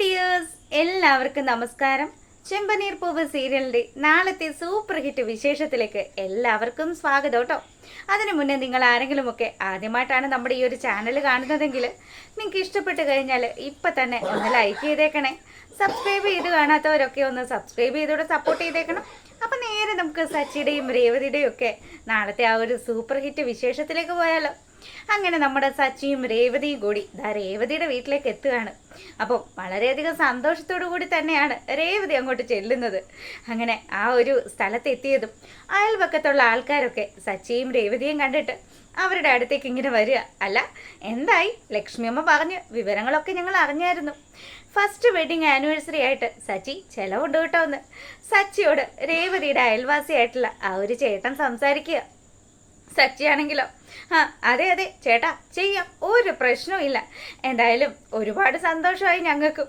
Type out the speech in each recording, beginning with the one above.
Dears എല്ലാവർക്കും നമസ്കാരം. ചെമ്പനീർ പൂവ് സീരിയലിന്റെ നാളത്തെ സൂപ്പർ ഹിറ്റ് വിശേഷത്തിലേക്ക് എല്ലാവർക്കും സ്വാഗതം കേട്ടോ. അതിനു മുന്നേ നിങ്ങൾ ആരെങ്കിലുമൊക്കെ ആദ്യമായിട്ടാണ് നമ്മുടെ ഈ ഒരു ചാനൽ കാണുന്നതെങ്കിൽ നിങ്ങൾക്ക് ഇഷ്ടപ്പെട്ട് കഴിഞ്ഞാൽ ഇപ്പം തന്നെ ഒന്ന് ലൈക്ക് ചെയ്തേക്കണേ. സബ്സ്ക്രൈബ് ചെയ്ത് കാണാത്തവരൊക്കെ ഒന്ന് സബ്സ്ക്രൈബ് ചെയ്തോടെ സപ്പോർട്ട് ചെയ്തേക്കണം. അപ്പം നേരെ നമുക്ക് സച്ചിയുടെയും രേവതിയുടെയും ഒക്കെ നാളത്തെ ആ ഒരു സൂപ്പർ ഹിറ്റ് വിശേഷത്തിലേക്ക് പോയാലോ. അങ്ങനെ നമ്മുടെ സച്ചിയും രേവതിയും കൂടി ദാ രേവതിയുടെ വീട്ടിലേക്ക് എത്തുകയാണ്. അപ്പോൾ വളരെയധികം സന്തോഷത്തോടു കൂടി തന്നെയാണ് രേവതി അങ്ങോട്ട് ചെല്ലുന്നത്. അങ്ങനെ ആ ഒരു സ്ഥലത്തെത്തിയതും അയൽപക്കത്തുള്ള ആൾക്കാരൊക്കെ സച്ചിയും രേവതിയും കണ്ടിട്ട് അവരുടെ അടുത്തേക്ക് ഇങ്ങനെ വരിക. അല്ല എന്തായി? ലക്ഷ്മിയമ്മ പറഞ്ഞ് വിവരങ്ങളൊക്കെ ഞങ്ങൾ അറിഞ്ഞായിരുന്നു. ഫസ്റ്റ് വെഡിങ് ആനിവേഴ്സറി ആയിട്ട് സച്ചി ചെലവുണ്ട് കേട്ടോ എന്ന്. സച്ചിയോട് രേവതിയുടെ അയൽവാസിയായിട്ടുള്ള ആ ഒരു ചേട്ടൻ സംസാരിക്കുക. സച്ചിയാണെങ്കിലോ ആ അതെ അതെ ചേട്ടാ ചെയ്യാം. ഒരു പ്രശ്നവും ഇല്ല. എന്തായാലും ഒരുപാട് സന്തോഷമായി ഞങ്ങൾക്കും.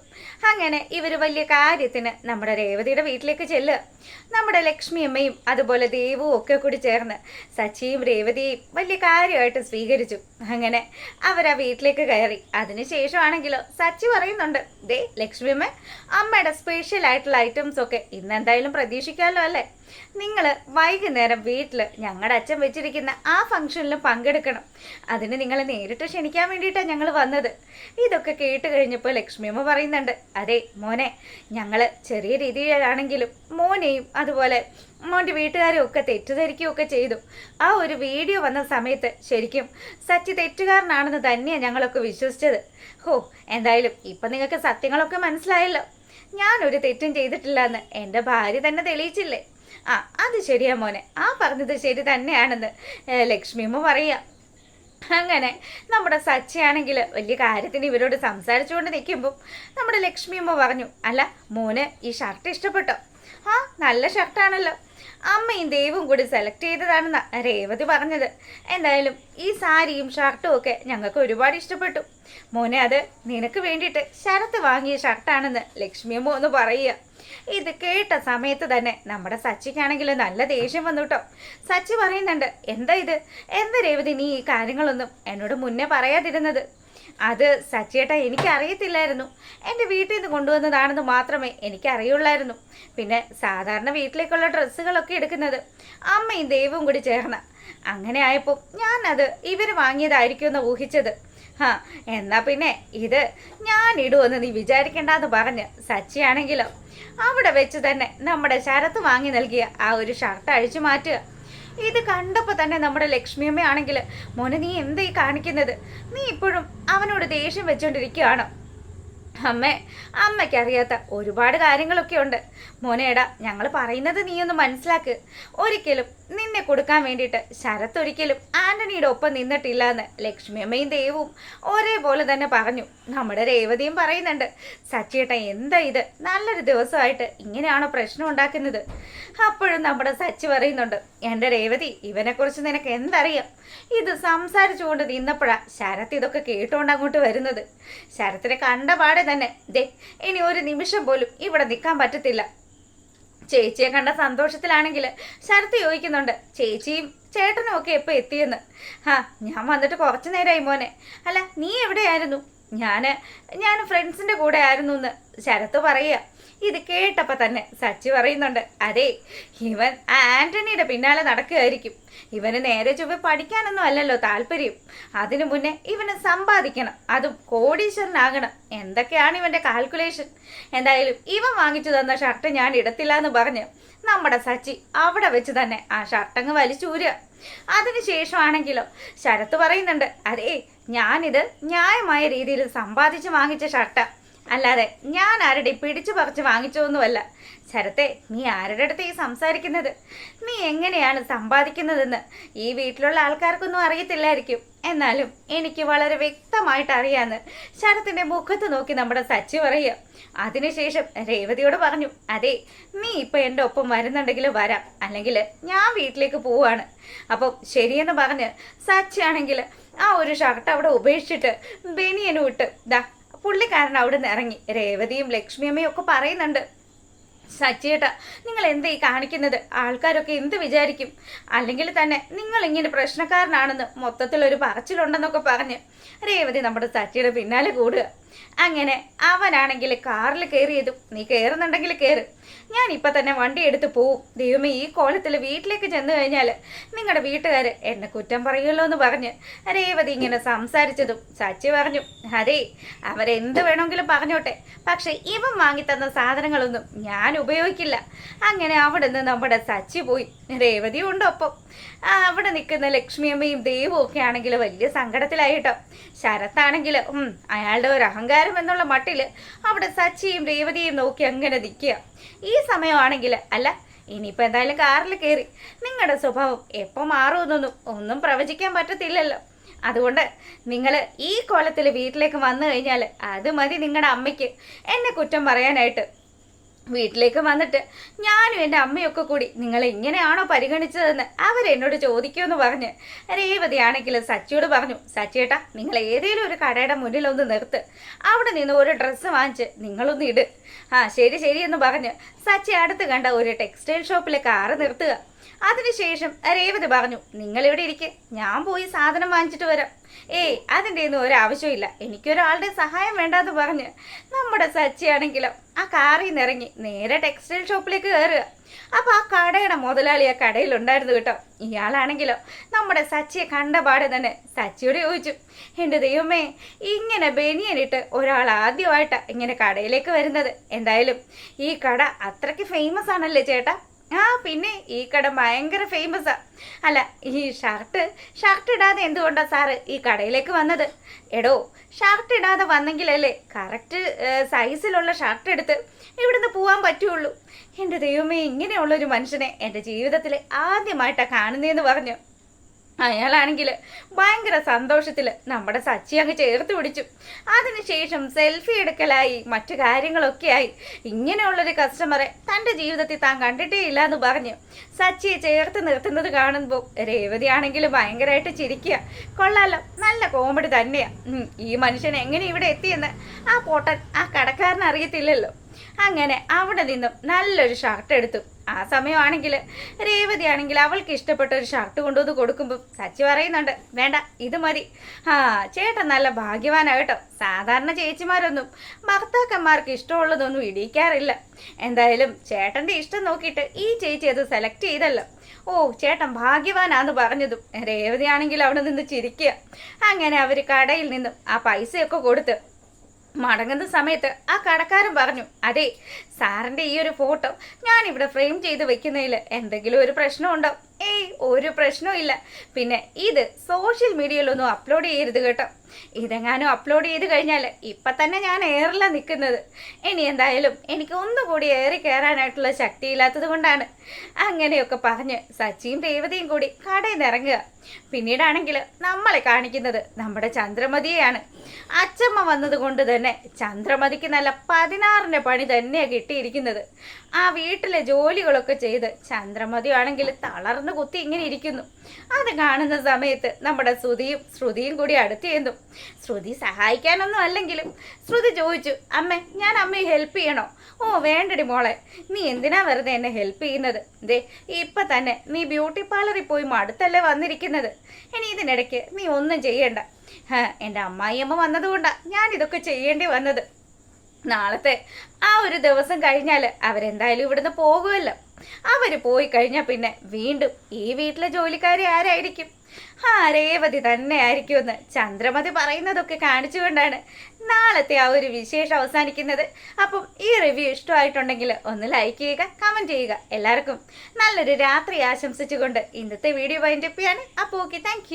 അങ്ങനെ ഇവർ വലിയ കാര്യത്തിന് നമ്മുടെ രേവതിയുടെ വീട്ടിലേക്ക് ചെല്ലുക നമ്മുടെ ലക്ഷ്മി അമ്മയും അതുപോലെ ദേവും ഒക്കെ കൂടി ചേർന്ന് സച്ചിയും രേവതിയെയും വലിയ കാര്യമായിട്ട് സ്വീകരിച്ചു. അങ്ങനെ അവർ ആ വീട്ടിലേക്ക് കയറി. അതിനുശേഷമാണെങ്കിലോ സച്ചി പറയുന്നുണ്ട് ദേ ലക്ഷ്മി അമ്മ അമ്മയുടെ സ്പെഷ്യൽ ആയിട്ടുള്ള ഐറ്റംസ് ഒക്കെ ഇന്ന് എന്തായാലും പ്രതീക്ഷിക്കാമല്ലോ അല്ലേ? നിങ്ങൾ വൈകുന്നേരം വീട്ടിൽ ഞങ്ങളുടെ അച്ഛൻ വെച്ചിരിക്കുന്ന ആ ഫംഗ്ഷനിലും പങ്കെടുക്കണം. അതിന് നിങ്ങളെ നേരിട്ട് ക്ഷണിക്കാൻ വേണ്ടിയിട്ടാണ് ഞങ്ങൾ വന്നത്. ഇതൊക്കെ കേട്ട് കഴിഞ്ഞപ്പോൾ ലക്ഷ്മിയമ്മ പറയുന്നുണ്ട് അതെ മോനെ ഞങ്ങൾ ചെറിയ രീതിയിലാണെങ്കിലും മോനെയും അതുപോലെ മോന്റെ വീട്ടുകാരും ഒക്കെ തെറ്റിദ്ധരിക്കുകയൊക്കെ ചെയ്തു. ആ ഒരു വീഡിയോ വന്ന സമയത്ത് ശരിക്കും സച്ചി തെറ്റുകാരനാണെന്ന് തന്നെയാണ് ഞങ്ങളൊക്കെ വിശ്വസിച്ചത്. ഹോ എന്തായാലും ഇപ്പം നിങ്ങൾക്ക് സത്യങ്ങളൊക്കെ മനസ്സിലായല്ലോ. ഞാനൊരു തെറ്റും ചെയ്തിട്ടില്ല എന്ന് എന്റെ ഭാര്യ തന്നെ തെളിയിച്ചില്ലേ? ആ അത് ശരിയാ മോനെ. ആ പറഞ്ഞത് ശരി തന്നെയാണെന്ന് ലക്ഷ്മിയമ്മ പറയുക അങ്ങനെ നമ്മുടെ സച്ചയാണെങ്കിൽ വലിയ കാര്യത്തിന് ഇവരോട് സംസാരിച്ചുകൊണ്ട് നിൽക്കുമ്പോൾ നമ്മുടെ ലക്ഷ്മിയമ്മ പറഞ്ഞു അല്ല മോന് ഈ ഷർട്ട് ഇഷ്ടപ്പെട്ടോ? ആ നല്ല ഷർട്ടാണല്ലോ അമ്മയും ദേവും കൂടി സെലക്ട് ചെയ്തതാണെന്ന രേവതി പറഞ്ഞത്. എന്തായാലും ഈ സാരിയും ഷർട്ടും ഒക്കെ ഞങ്ങൾക്ക് ഒരുപാട് ഇഷ്ടപ്പെട്ടു. മോനെ അത് നിനക്ക് വേണ്ടിയിട്ട് ശരത്ത് വാങ്ങിയ ഷർട്ടാണെന്ന് ലക്ഷ്മിയമ്മ ഒന്ന് പറയുക. ഇത് കേട്ട സമയത്ത് തന്നെ നമ്മുടെ സച്ചിക്കാണെങ്കിൽ നല്ല ദേഷ്യം വന്നു കേട്ടോ സച്ചി പറയുന്നുണ്ട് എന്താ ഇത്? എന്താ രേവതി നീ ഈ കാര്യങ്ങളൊന്നും എന്നോട് മുന്നേ പറയാതിരുന്നത്? അത് സച്ചിയേട്ടാ എനിക്കറിയത്തില്ലായിരുന്നു. എന്റെ വീട്ടിൽ നിന്ന് കൊണ്ടുവന്നതാണെന്ന് മാത്രമേ എനിക്കറിയുള്ളായിരുന്നു. പിന്നെ സാധാരണ വീട്ടിലേക്കുള്ള ഡ്രസ്സുകളൊക്കെ എടുക്കുന്നത് അമ്മയും ദൈവവും കൂടി ചേർന്ന. അങ്ങനെ ആയപ്പോൾ ഞാനത് ഇവർ വാങ്ങിയതായിരിക്കുമെന്ന് ഊഹിച്ചത്. ഹാ എന്നാ പിന്നെ ഇത് ഞാൻ ഇടുമെന്ന് നീ വിചാരിക്കണ്ടെന്ന് പറഞ്ഞ് സച്ചിയാണെങ്കിലോ. അവിടെ വെച്ച് തന്നെ നമ്മുടെ ശരത്ത് വാങ്ങി നൽകിയ ആ ഒരു ഷർട്ട് അഴിച്ചു മാറ്റുക. ഇത് കണ്ടപ്പോൾ തന്നെ നമ്മുടെ ലക്ഷ്മിയമ്മയാണെങ്കിൽ മോനെ നീ എന്താ ഈ കാണിക്കുന്നത്? നീ ഇപ്പോഴും അവനോട് ദേഷ്യം വെച്ചോണ്ടിരിക്കുകയാണ്. അമ്മേ അമ്മയ്ക്ക് അറിയാത്ത ഒരുപാട് കാര്യങ്ങളൊക്കെ ഉണ്ട് മോനേടാ ഞങ്ങൾ പറയുന്നത് നീയൊന്ന് മനസ്സിലാക്ക്. ഒരിക്കലും നിന്നെ കൊടുക്കാൻ വേണ്ടിയിട്ട് ശരത് ഒരിക്കലും ആന്റണിയുടെ ഒപ്പം നിന്നിട്ടില്ല എന്ന് ലക്ഷ്മിയമ്മയും ദേവും ഒരേപോലെ തന്നെ പറഞ്ഞു. നമ്മുടെ രേവതിയും പറയുന്നുണ്ട് സച്ചിയേട്ട എന്താ ഇത്? നല്ലൊരു ദിവസമായിട്ട് ഇങ്ങനെയാണോ പ്രശ്നം ഉണ്ടാക്കുന്നത്? അപ്പോഴും നമ്മുടെ സച്ചി പറയുന്നുണ്ട് എന്റെ രേവതി ഇവനെക്കുറിച്ച് നിനക്ക് എന്തറിയാം? ഇത് സംസാരിച്ചുകൊണ്ട് നിന്നപ്പോഴാണ് ശരത് ഇതൊക്കെ കേട്ടുകൊണ്ട് അങ്ങോട്ട് വരുന്നത്. ശരത്തിനെ കണ്ട പാടെ തന്നെ ദേ ഇനി ഒരു നിമിഷം പോലും ഇവിടെ നിൽക്കാൻ പറ്റത്തില്ല. ചേച്ചിയെ കണ്ട സന്തോഷത്തിലാണെങ്കിൽ ശരത്ത് ചോദിക്കുന്നുണ്ട് ചേച്ചിയും ചേട്ടനും ഒക്കെ എപ്പോൾ എത്തിയെന്ന്? ഹാ ഞാൻ വന്നിട്ട് കുറച്ച് നേരമായി മോനെ. അല്ല നീ എവിടെയായിരുന്നു? ഞാൻ ഞാൻ ഫ്രണ്ട്സിന്റെ കൂടെ ആയിരുന്നു എന്ന് ശരത്ത് പറയുക. ഇത് കേട്ടപ്പോൾ തന്നെ സച്ചി പറയുന്നുണ്ട് അതെ ഇവൻ ആന്റണിയുടെ പിന്നാലെ നടക്കുകയായിരിക്കും. ഇവന് നേരെ ചൊവ്വെ പഠിക്കാനൊന്നും അല്ലല്ലോ താല്പര്യം. അതിനു മുന്നേ ഇവന് സമ്പാദിക്കണം അതും കോടീശ്വരനാകണം. എന്തൊക്കെയാണ് ഇവന്റെ കാൽക്കുലേഷൻ എന്തായാലും ഇവൻ വാങ്ങിച്ചു തന്ന ഷർട്ട് ഞാൻ ഇടത്തില്ല എന്ന് പറഞ്ഞ് നമ്മുടെ സച്ചി അവിടെ വെച്ച് തന്നെ ആ ഷർട്ടങ്ങ് വലിച്ചൂരുക. അതിനുശേഷമാണെങ്കിലോ ശരത്ത് പറയുന്നുണ്ട് അതേ ഞാനിത് ന്യായമായ രീതിയിൽ സമ്പാദിച്ച് വാങ്ങിച്ച ഷർട്ടാ. അല്ലാതെ ഞാൻ ആരുടെ പിടിച്ചു പറിച്ച് വാങ്ങിച്ചോന്നുമല്ല ശരത്തെ നീ ആരുടെ അടുത്ത് ഈ സംസാരിക്കുന്നത്? നീ എങ്ങനെയാണ് സമ്പാദിക്കുന്നതെന്ന് ഈ വീട്ടിലുള്ള ആൾക്കാർക്കൊന്നും അറിയത്തില്ലായിരിക്കും. എന്നാലും എനിക്ക് വളരെ വ്യക്തമായിട്ട് അറിയാന്ന് ശരത്തിന്റെ മുഖത്ത് നോക്കി നമ്മുടെ സച്ചി പറയുക. അതിനുശേഷം രേവതിയോട് പറഞ്ഞു അതെ നീ ഇപ്പൊ എന്റെ ഒപ്പം വരുന്നുണ്ടെങ്കിൽ വരാം. അല്ലെങ്കിൽ ഞാൻ വീട്ടിലേക്ക് പോവാണ്. അപ്പം ശരിയെന്ന് പറഞ്ഞ് സച്ചി ആണെങ്കിൽ ആ ഒരു ഷർട്ട് അവിടെ ഉപേക്ഷിച്ചിട്ട് ബനിയനും ഇട്ട് ദാ പുള്ളിക്കാരൻ അവിടെ നിന്ന് ഇറങ്ങി. രേവതിയും ലക്ഷ്മിയമ്മയും ഒക്കെ പറയുന്നുണ്ട് സച്ചിയേട്ട നിങ്ങൾ എന്താ കാണിക്കുന്നത്? ആൾക്കാരൊക്കെ എന്ത് വിചാരിക്കും? അല്ലെങ്കിൽ തന്നെ നിങ്ങൾ ഇങ്ങനെ പ്രശ്നക്കാരനാണെന്ന് മൊത്തത്തിൽ ഒരു പറച്ചിലുണ്ടെന്നൊക്കെ പറഞ്ഞ് രേവതി നമ്മുടെ സച്ചിയുടെ പിന്നാലെ കൂടുക. അങ്ങനെ അവനാണെങ്കിൽ കാറിൽ കയറിയതും നീ കയറുന്നുണ്ടെങ്കിൽ കയറ്. ഞാൻ ഇപ്പൊ തന്നെ വണ്ടി എടുത്ത് പോവും. ദൈവമേ ഈ കോലത്തിൽ വീട്ടിലേക്ക് ചെന്ന് കഴിഞ്ഞാൽ നിങ്ങളുടെ വീട്ടുകാർ എന്നെ കുറ്റം പറയുമല്ലോ എന്ന് പറഞ്ഞ് രേവതി ഇങ്ങനെ സംസാരിച്ചതും സച്ചി പറഞ്ഞു അതെ അവരെന്ത് വേണമെങ്കിലും പറഞ്ഞോട്ടെ. പക്ഷെ ഇവൻ വാങ്ങിത്തന്ന സാധനങ്ങളൊന്നും ഞാൻ ഉപയോഗിക്കില്ല. അങ്ങനെ അവിടെ നിന്ന് നമ്മുടെ സച്ചി പോയി. രേവതി ഉണ്ട് ഒപ്പം. ആ, അവിടെ നിൽക്കുന്ന ലക്ഷ്മിയമ്മയും ദൈവവും ഒക്കെ ആണെങ്കിൽ വലിയ സങ്കടത്തിലായിട്ടോ. ശരത്താണെങ്കിൽ അയാളുടെ ഒരു അഹങ്കാരം എന്നുള്ള മട്ടിൽ അവിടെ സച്ചിയും രേവതിയും നോക്കി അങ്ങനെ നിൽക്കുക. ഈ സമയമാണെങ്കിൽ അല്ല ഇനിയിപ്പോൾ എന്തായാലും കാറിൽ കയറി നിങ്ങളുടെ സ്വഭാവം എപ്പോൾ മാറുമെന്നൊന്നും ഒന്നും പ്രവചിക്കാൻ പറ്റത്തില്ലല്ലോ. അതുകൊണ്ട് നിങ്ങൾ ഈ കോലത്തിൽ വീട്ടിലേക്ക് വന്നു കഴിഞ്ഞാൽ അത് മതി നിങ്ങളുടെ അമ്മയ്ക്ക്. എന്നെ കുറ്റം പറയാനായിട്ട് വീട്ടിലേക്ക് വന്നിട്ട് ഞാനും എന്റെ അമ്മയൊക്കെ കൂടി നിങ്ങൾ എങ്ങനെയാണോ പരിഗണിച്ചതെന്ന് അവരെന്നോട് ചോദിക്കുമെന്ന് പറഞ്ഞ് രേവതിയാണെങ്കിൽ സച്ചിയോട് പറഞ്ഞു സച്ചിയേട്ടാ നിങ്ങൾ ഏതെങ്കിലും ഒരു കടയുടെ മുന്നിലൊന്ന് നിർത്ത്. അവിടെ നിന്ന് ഒരു ഡ്രസ്സ് വാങ്ങിച്ച് നിങ്ങളൊന്ന് ഇട്. ആ ശരി ശരി എന്ന് പറഞ്ഞ് സച്ചി അടുത്ത് കണ്ട ഒരു ടെക്സ്റ്റൈൽ ഷോപ്പിലെ കാറ് നിർത്തുക. അതിനുശേഷം രേവതി പറഞ്ഞു നിങ്ങൾ ഇവിടെ ഇരിക്കെ ഞാൻ പോയി സാധനം വാങ്ങിച്ചിട്ട് വരാം. ഏയ് അതിന്റെ ഒന്നും ഒരാവശ്യമില്ല എനിക്കൊരാളുടെ സഹായം വേണ്ടാന്ന് പറഞ്ഞ്. നമ്മുടെ സച്ചിയാണെങ്കിലോ ആ കാറിൽ നിന്ന് ഇറങ്ങി നേരെ ടെക്സ്റ്റൈൽ ഷോപ്പിലേക്ക് കയറുക. അപ്പൊ ആ കടയുടെ മുതലാളി ആ കടയിലുണ്ടായിരുന്നു കേട്ടോ. ഇയാളാണെങ്കിലോ നമ്മുടെ സച്ചിയെ കണ്ട പാടെ തന്നെ സച്ചിയോട് ചോദിച്ചു എന്റെ ദൈവമേ ഇങ്ങനെ ബനിയനിട്ട് ഒരാൾ ആദ്യമായിട്ടാ ഇങ്ങനെ കടയിലേക്ക് വരുന്നത്. എന്തായാലും ഈ കട അത്രയ്ക്ക് ഫേമസ് ആണല്ലേ ചേട്ടാ? ആ പിന്നെ ഈ കട ഭയങ്കര ഫേമസാ അല്ല ഈ ഷർട്ട് ഷർട്ട് ഇടാതെ എന്തുകൊണ്ടാ സാറ് ഈ കടയിലേക്ക് വന്നത്? എടോ ഷർട്ട് ഇടാതെ വന്നെങ്കിലല്ലേ കറക്റ്റ് സൈസിലുള്ള ഷർട്ട് എടുത്ത് ഇവിടുന്ന് പോകാൻ പറ്റുള്ളൂ. എന്റെ ദൈവമേ ഇങ്ങനെയുള്ളൊരു മനുഷ്യനെ എന്റെ ജീവിതത്തിൽ ആദ്യമായിട്ടാണ് കാണുന്നതെന്ന് പറഞ്ഞു. അയാളാണെങ്കിൽ ഭയങ്കര സന്തോഷത്തിൽ നമ്മുടെ സച്ചി അങ്ങ് ചേർത്ത് പിടിച്ചു. അതിനുശേഷം സെൽഫി എടുക്കലായി മറ്റു കാര്യങ്ങളൊക്കെയായി ഇങ്ങനെയുള്ളൊരു കസ്റ്റമറെ തന്റെ ജീവിതത്തിൽ താൻ കണ്ടിട്ടേ ഇല്ല എന്ന് പറഞ്ഞു സച്ചിയെ ചേർത്ത് നിർത്തുന്നത് കാണുമ്പോൾ രേവതി ആണെങ്കിൽ ഭയങ്കരമായിട്ട് ചിരിക്കുക. കൊള്ളാലോ നല്ല കോമഡി തന്നെയാ. ഈ മനുഷ്യൻ എങ്ങനെ ഇവിടെ എത്തിയെന്ന് ആ പോട്ടൻ ആ കടക്കാരൻ അറിയത്തില്ലല്ലോ. അങ്ങനെ അവിടെ നിന്നും നല്ലൊരു ഷർട്ട് എടുത്തു. ആ സമയമാണെങ്കിൽ രേവതി ആണെങ്കിൽ അവൾക്ക് ഇഷ്ടപ്പെട്ട ഒരു ഷർട്ട് കൊണ്ടുവന്ന് കൊടുക്കുമ്പോൾ സച്ചി പറയുന്നുണ്ട് വേണ്ട ഇത് മതി. ആ ചേട്ടൻ നല്ല ഭാഗ്യവാനാകട്ടോ സാധാരണ ചേച്ചിമാരൊന്നും ഭർത്താക്കന്മാർക്ക് ഇഷ്ടമുള്ളതൊന്നും ഇടിക്കാറില്ല എന്തായാലും ചേട്ടന്റെ ഇഷ്ടം നോക്കിയിട്ട് ഈ ചേച്ചി അത് സെലക്ട് ചെയ്തല്ലോ. ഓ ചേട്ടൻ ഭാഗ്യവാനാന്ന് പറഞ്ഞതും രേവതിയാണെങ്കിൽ അവിടെ നിന്ന് ചിരിക്കുക. അങ്ങനെ അവർ കടയിൽ നിന്നും ആ പൈസയൊക്കെ കൊടുത്ത് മടങ്ങുന്ന സമയത്ത് ആ കടക്കാരൻ പറഞ്ഞു അതെ സാറിന്റെ ഈ ഒരു ഫോട്ടോ ഞാൻ ഇവിടെ ഫ്രെയിം ചെയ്ത് വെക്കുന്നതിൽ എന്തെങ്കിലും ഒരു പ്രശ്നമുണ്ടോ? ഏയ് ഒരു പ്രശ്നവും ഇല്ല. പിന്നെ ഇത് സോഷ്യൽ മീഡിയയിലൊന്നും അപ്ലോഡ് ചെയ്യരുത് കേട്ടോ. ഇതെങ്ങാനും അപ്ലോഡ് ചെയ്ത് കഴിഞ്ഞാൽ ഇപ്പം തന്നെ ഞാൻ എയറിലാണ് നിൽക്കുന്നത് ഇനി എന്തായാലും എനിക്ക് ഒന്നുകൂടി ഏറി കയറാനായിട്ടുള്ള ശക്തിയില്ലാത്തത് കൊണ്ടാണ്. അങ്ങനെയൊക്കെ പറഞ്ഞ് സച്ചിയും രേവതിയും കൂടി കടയിൽ നിന്ന് ഇറങ്ങുക. പിന്നീടാണെങ്കിൽ നമ്മളെ കാണിക്കുന്നത് നമ്മുടെ ചന്ദ്രമതിയെയാണ്. അച്ചമ്മ വന്നത് കൊണ്ട് തന്നെ ചന്ദ്രമതിക്ക് നല്ല പതിനാറിന്റെ പണി തന്നെയാണ് കിട്ടിയിരിക്കുന്നത്. ആ വീട്ടിലെ ജോലികളൊക്കെ ചെയ്ത് ചന്ദ്രമതി ആണെങ്കിൽ തളർന്ന് കുത്തി ഇങ്ങനെ ഇരിക്കുന്നു. അത് കാണുന്ന സമയത്ത് നമ്മുടെ ശ്രുതിയും ശ്രുതിയും കൂടി അടുത്ത് ചെന്നു. ശ്രുതി സഹായിക്കാനൊന്നും അല്ലെങ്കിലും ശ്രുതി ചോദിച്ചു അമ്മേ ഞാൻ അമ്മയെ ഹെൽപ്പ് ചെയ്യണോ? ഓ വേണ്ടടി മോളെ നീ എന്തിനാ വെറുതെ എന്നെ ഹെൽപ്പ് ചെയ്യുന്നത്? ദേ ഇപ്പൊ തന്നെ നീ ബ്യൂട്ടി പാർലറിൽ പോയി മടുത്തല്ലേ വന്നിരിക്കുന്നത്? ഇനി ഇതിനിടയ്ക്ക് നീ ഒന്നും ചെയ്യണ്ട. എന്റെ അമ്മായിയമ്മ വന്നതുകൊണ്ടാണ് ഞാൻ ഇതൊക്കെ ചെയ്യേണ്ടി വന്നത്. നാളത്തെ ആ ഒരു ദിവസം കഴിഞ്ഞാൽ അവരെന്തായാലും ഇവിടുന്ന് പോകുമല്ലോ. അവർ പോയി കഴിഞ്ഞാൽ പിന്നെ വീണ്ടും ഈ വീട്ടിലെ ജോലിക്കാരെ ആരായിരിക്കും? ആ രേവതി തന്നെ ആയിരിക്കുമെന്ന് ചന്ദ്രമതി പറയുന്നതൊക്കെ കാണിച്ചുകൊണ്ടാണ് നാളത്തെ ആ ഒരു വിശേഷം അവസാനിക്കുന്നത്. അപ്പം ഈ റിവ്യൂ ഇഷ്ടമായിട്ടുണ്ടെങ്കിൽ ഒന്ന് ലൈക്ക് ചെയ്യുക കമന്റ് ചെയ്യുക. എല്ലാവർക്കും നല്ലൊരു രാത്രി ആശംസിച്ചുകൊണ്ട് ഇന്നത്തെ വീഡിയോ വൈൻഡപ്പ് ചെയ്യാണ്. അപ്പോൾ ഓക്കെ താങ്ക്